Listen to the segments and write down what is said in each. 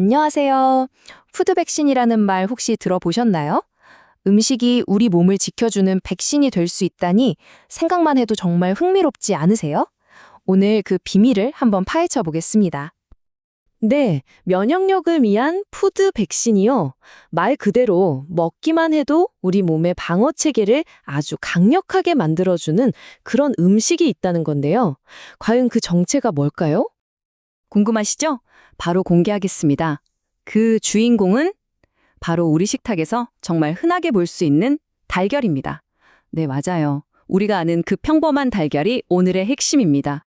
안녕하세요. 푸드 백신이라는 말 혹시 들어보셨나요? 음식이 우리 몸을 지켜주는 백신이 될 수 있다니 생각만 해도 정말 흥미롭지 않으세요? 오늘 그 비밀을 한번 파헤쳐 보겠습니다. 네, 면역력을 위한 푸드 백신이요. 말 그대로 먹기만 해도 우리 몸의 방어 체계를 아주 강력하게 만들어주는 그런 음식이 있다는 건데요. 과연 그 정체가 뭘까요? 궁금하시죠? 바로 공개하겠습니다. 그 주인공은 바로 우리 식탁에서 정말 흔하게 볼 수 있는 달걀입니다. 네, 맞아요. 우리가 아는 그 평범한 달걀이 오늘의 핵심입니다.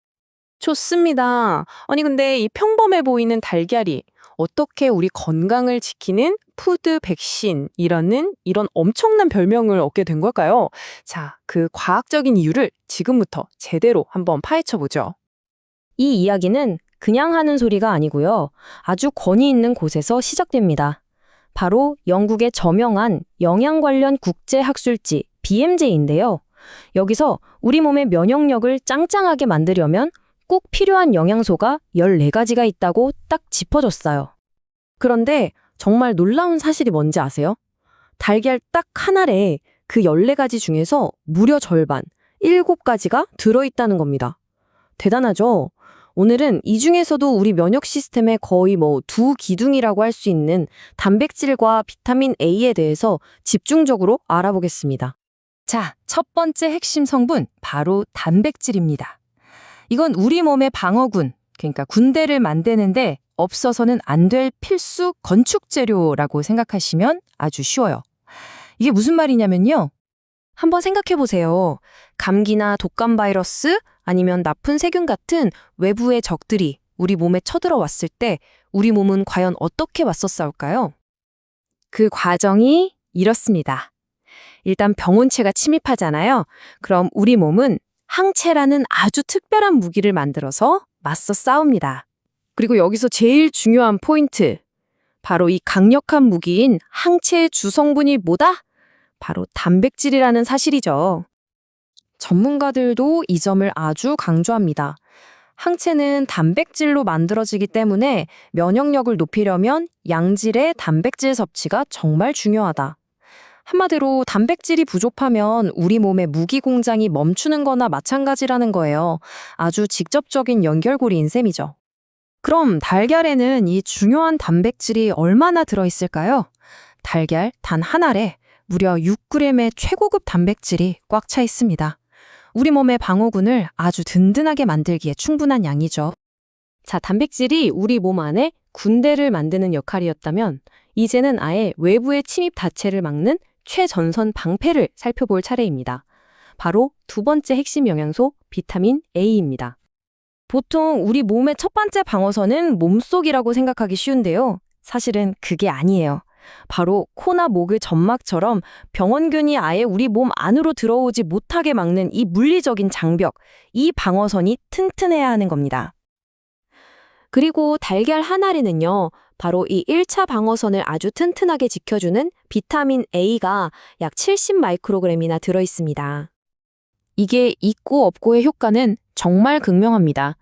좋습니다. 아니, 근데 이 평범해 보이는 달걀이 어떻게 우리 건강을 지키는 푸드 백신이라는 이런 엄청난 별명을 얻게 된 걸까요? 자, 그 과학적인 이유를 지금부터 제대로 한번 파헤쳐 보죠. 이 이야기는 그냥 하는 소리가 아니고요. 아주 권위 있는 곳에서 시작됩니다. 바로 영국의 저명한 영양 관련 국제 학술지 BMJ인데요. 여기서 우리 몸의 면역력을 짱짱하게 만들려면 꼭 필요한 영양소가 14가지가 있다고 딱 짚어줬어요. 그런데 정말 놀라운 사실이 뭔지 아세요? 달걀 딱 하나에 그 14가지 중에서 무려 절반, 7가지가 들어있다는 겁니다. 대단하죠? 오늘은 이 중에서도 우리 면역 시스템의 거의 뭐 두 기둥이라고 할 수 있는 단백질과 비타민 A에 대해서 집중적으로 알아보겠습니다. 자, 첫 번째 핵심 성분 바로 단백질입니다. 이건 우리 몸의 방어군, 그러니까 군대를 만드는데 없어서는 안 될 필수 건축 재료라고 생각하시면 아주 쉬워요. 이게 무슨 말이냐면요. 한번 생각해 보세요. 감기나 독감 바이러스 아니면 나쁜 세균 같은 외부의 적들이 우리 몸에 쳐들어왔을 때 우리 몸은 과연 어떻게 맞서 싸울까요? 그 과정이 이렇습니다. 일단 병원체가 침입하잖아요. 그럼 우리 몸은 항체라는 아주 특별한 무기를 만들어서 맞서 싸웁니다. 그리고 여기서 제일 중요한 포인트. 바로 이 강력한 무기인 항체의 주성분이 뭐다? 바로 단백질이라는 사실이죠. 전문가들도 이 점을 아주 강조합니다. 항체는 단백질로 만들어지기 때문에 면역력을 높이려면 양질의 단백질 섭취가 정말 중요하다. 한마디로 단백질이 부족하면 우리 몸의 무기 공장이 멈추는 거나 마찬가지라는 거예요. 아주 직접적인 연결고리인 셈이죠. 그럼 달걀에는 이 중요한 단백질이 얼마나 들어있을까요? 달걀 단 한 알에 무려 6g의 최고급 단백질이 꽉 차 있습니다. 우리 몸의 방어군을 아주 든든하게 만들기에 충분한 양이죠. 자, 단백질이 우리 몸 안에 군대를 만드는 역할이었다면 이제는 아예 외부의 침입 자체를 막는 최전선 방패를 살펴볼 차례입니다. 바로 두 번째 핵심 영양소 비타민 A입니다. 보통 우리 몸의 첫 번째 방어선은 몸속이라고 생각하기 쉬운데요. 사실은 그게 아니에요. 바로 코나 목의 점막처럼 병원균이 아예 우리 몸 안으로 들어오지 못하게 막는 이 물리적인 장벽, 이 방어선이 튼튼해야 하는 겁니다. 그리고 달걀 한 알에는요, 바로 이 1차 방어선을 아주 튼튼하게 지켜주는 비타민 A가 약 70 마이크로그램이나 들어 있습니다. 이게 있고 없고의 효과는 정말 극명합니다.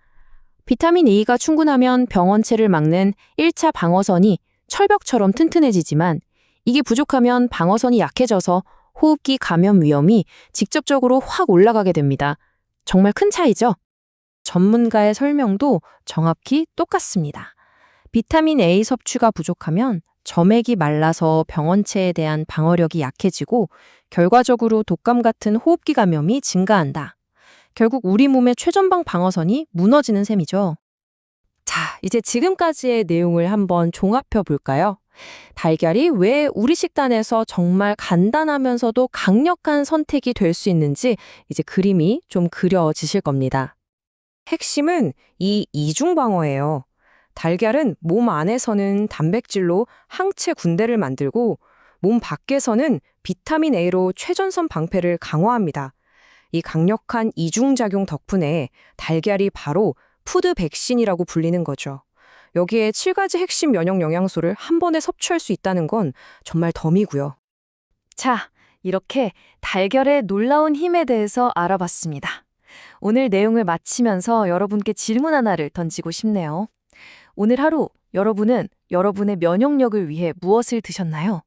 비타민 A가 충분하면 병원체를 막는 1차 방어선이 철벽처럼 튼튼해지지만 이게 부족하면 방어선이 약해져서 호흡기 감염 위험이 직접적으로 확 올라가게 됩니다. 정말 큰 차이죠? 전문가의 설명도 정확히 똑같습니다. 비타민 A 섭취가 부족하면 점액이 말라서 병원체에 대한 방어력이 약해지고 결과적으로 독감 같은 호흡기 감염이 증가한다. 결국 우리 몸의 최전방 방어선이 무너지는 셈이죠. 자, 이제 지금까지의 내용을 한번 종합해 볼까요? 달걀이 왜 우리 식단에서 정말 간단하면서도 강력한 선택이 될 수 있는지 이제 그림이 좀 그려지실 겁니다. 핵심은 이 이중 방어예요. 달걀은 몸 안에서는 단백질로 항체 군대를 만들고 몸 밖에서는 비타민 A로 최전선 방패를 강화합니다. 이 강력한 이중작용 덕분에 달걀이 바로 푸드 백신이라고 불리는 거죠. 여기에 7가지 핵심 면역 영양소를 한 번에 섭취할 수 있다는 건 정말 덤이고요. 자, 이렇게 달걀의 놀라운 힘에 대해서 알아봤습니다. 오늘 내용을 마치면서 여러분께 질문 하나를 던지고 싶네요. 오늘 하루 여러분은 여러분의 면역력을 위해 무엇을 드셨나요?